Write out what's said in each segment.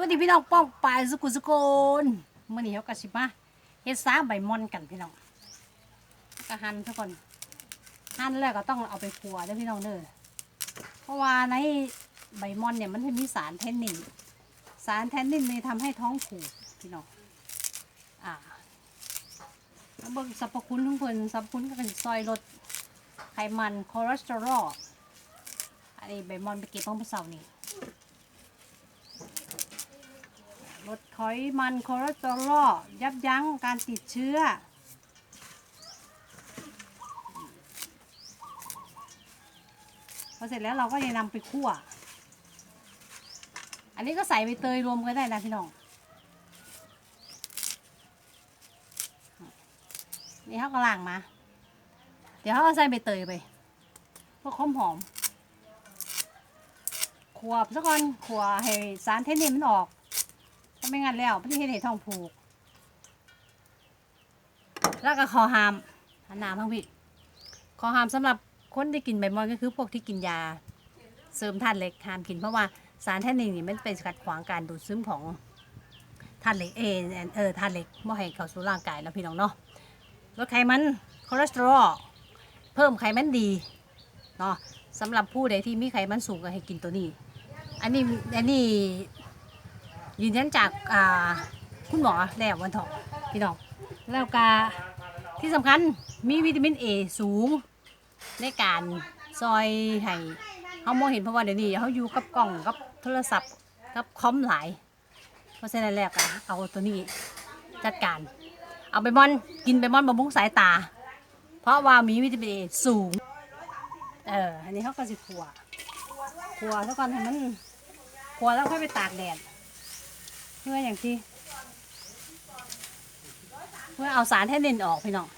วัสดีพี่น้องป้องปายสุกุสุโกนมื่อนี้เขากระชิบมาเฮ็ดซาใบมอนกันพี่น้องก็หั่นทุกคนหั่นแล้วก็ต้องเอาไปคั่วด้อพี่น้องเด้อเพราะว่าในใบมอนเนี่ยมันจะมีสารแทนนินสารแทนนินเลยทำให้ท้องผูกพี่น้องอ่าแล้วเบิ่งสรรพคุณของเพิ่นสรรพคุณก็เป็นซอยลดไขมันคอเลสเตอรอลอันนี้ใบมอนไปเก็บของเมื่อเช้านี่ ลดไขมันคอเลสเตอรอลยับยั้งการติดเชื้อ พอเสร็จแล้วเราก็จะนำไปคั่ว อันนี้ก็ใส่ใบเตยรวมกันได้นะพี่น้อง นี่เขาก็ล่างมา เดี๋ยวเขาก็ใส่ใบเตยไปเพื่อความหอมขัวซะก่อนขัวให้สารเทนนินมันออก ถ้าไม่งั้นแล้วพี่เห็นเห็นท้องผูก แล้วก็คอหามหันหน้าทั้งพี่คอหามสำหรับคนที่กินใบมอนก็คือพวกที่กินยา เสริมธาตุเหล็กห้ามกินเพราะว่าสารแทนนินนี่มันเป็นขัดขวางการดูดซึมของธาตุเหล็กเอเออธาตุเหล็กไม่ให้เข้าสู่ร่างกายแล้วพี่น้องเนาะลดไขมันคอเลสเตอรอลเพิ่มไขมันดีเนาะสำหรับผู้ใดที่มีไขมันสูงก็ให้กินตัวนี้ อันนี้อันนี้ ยืนยันจากคุณหมอแล้ววันทองพี่น้องแล้วก็ที่สำคัญมีวิตามินเอสูงในการซอยให้เขามองเห็นเพราะว่าเดี๋ยวนี้เขาอยู่กับกล้องกับโทรศัพท์กับคอมหลาย เพราะฉะนั้นแล้วก็เอาตัวนี้จัดการ เอาไปบอนกินไปบอนบำรุงสายตา เพราะว่ามีวิตามินเอสูงเอออันนี้เขาก็สิขัวขัวซะก่อนให้มันขัวแล้วค่อยไปตากแดด เพื่ออย่างที่ เพื่อเอาสารแทนนินออกพี่น้อง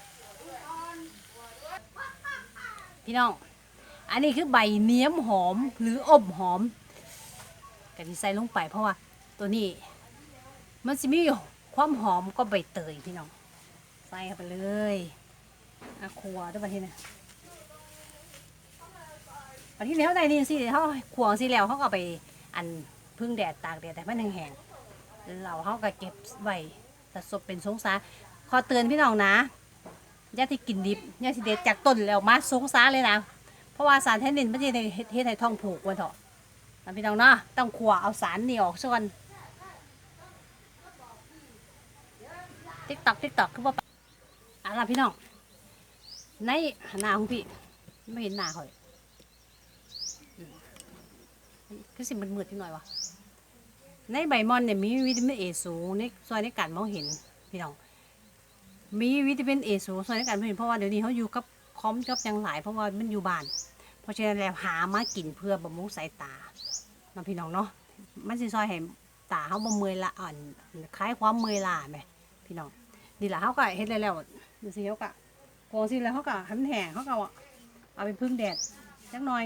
พี่น้อง อันนี้คือใบเนี้ยมหอมหรืออบหอมกะทิใส่ลงไปเพราะว่า ตัวนี้ มันจะมีความหอมก็ใบเตยพี่น้อง ใส่เข้าไปเลยอาครัวด้วยประเทศนะประเทศแล้วใดนี่สิเขาขวงสิแล้วเขาก็เอาไปอันพึ่งแดดตากแดดแต่มันแห้งๆ เราเขาก็เก็บไว้สะสมเป็นสงสารขอเตือนพี่น้องนะอย่าที่กินดิบอย่าที่เด็ดจากต้นแล้วมาสงสารเลยนะ เพราะว่าสารแทนนินไมันจะเฮ็ดเฮ็ดให้ท้องผูกวันเถอะนะพี่น้องเนาะต้องขัวเอาสารนี่ออกส่วนติ๊กตอกติ๊กตอกคือว่าอะไรพี่น้องในหน้าของพี่ไม่เห็นหน้าเขาเลยคือสิมันมืดๆนิดหน่อยวะ ในใบมอนเนี่ยมีวิตามินเอสูงในซอยในการมองเห็นพี่น้องมีวิตามินเอสูงซอยในการมองเห็นเพราะว่าเดี๋ยวนี้เขาอยู่กับคอมกับยังหลาย เพราะว่ามันอยู่บ้าน เพราะฉะนั้นแล้วหามากินเพื่อบำรุงสายตาเนาะพี่น้องเนาะมันสิซอยให้ตาเขาบ่เมื่อยละอ่อนคล้ายความเมื่อยล้าไหมพี่น้องนี่แหละเขาก็เฮ็ดแล้วดูสิเขาก็กองสิแล้วเขาก็หันแห้งเขาก็เอาไปพึ่งแดดจักหน่อย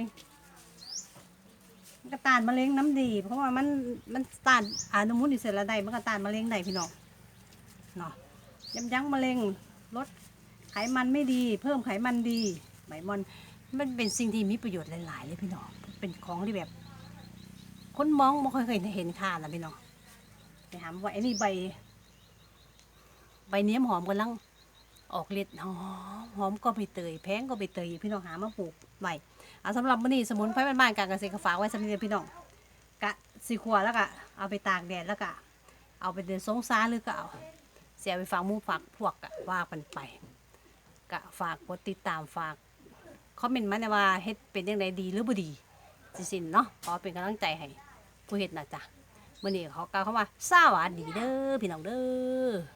มันก็ต้านมะเร็งน้ำดี เพราะว่ามันมันต้านอนุมูลอิสระใดมันก็ต้านมะเร็งได้พี่น้องเนาะยับยั้งมะเร็งลดไขมันไม่ดี เพิ่มไขมันดีใบมอนมันเป็นสิ่งที่มีประโยชน์หลายๆเลยพี่น้องเป็นของที่แบบ คนมองไม่ค่อยเคยเห็นค่านะพี่น้องไปถามว่าไอ้นี่ใบ ใบเนี้ยหอมกำลัง ออกฤทธิ์หอมหอมก็ไปเตยแพงก็ไปเตยพี่น้องหามาปลูกใบอะสำหรับมื้อนี้สมุนไพรบ้านๆการเกษตรก็ฝากไว้สำหรับพี่น้องกะสีขวแล้วก็เอาไปตากแดดแล้วก็เอาไปเดินสงสารหรือก็เอาเสียไปฝากมูฝากพวกกะว่ากันไปกะฝากกดติดตามฝากคอมเมนต์มาในว่าเฮ็ดเป็นยังไงดีหรือบ่ดีสิสินเนาะขอเป็นกำลังใจให้ผู้เฮ็ดนะจ๊ะมื้อนี้เขากล่าวคำว่าสวัสดีเด้อพี่น้องเด้อ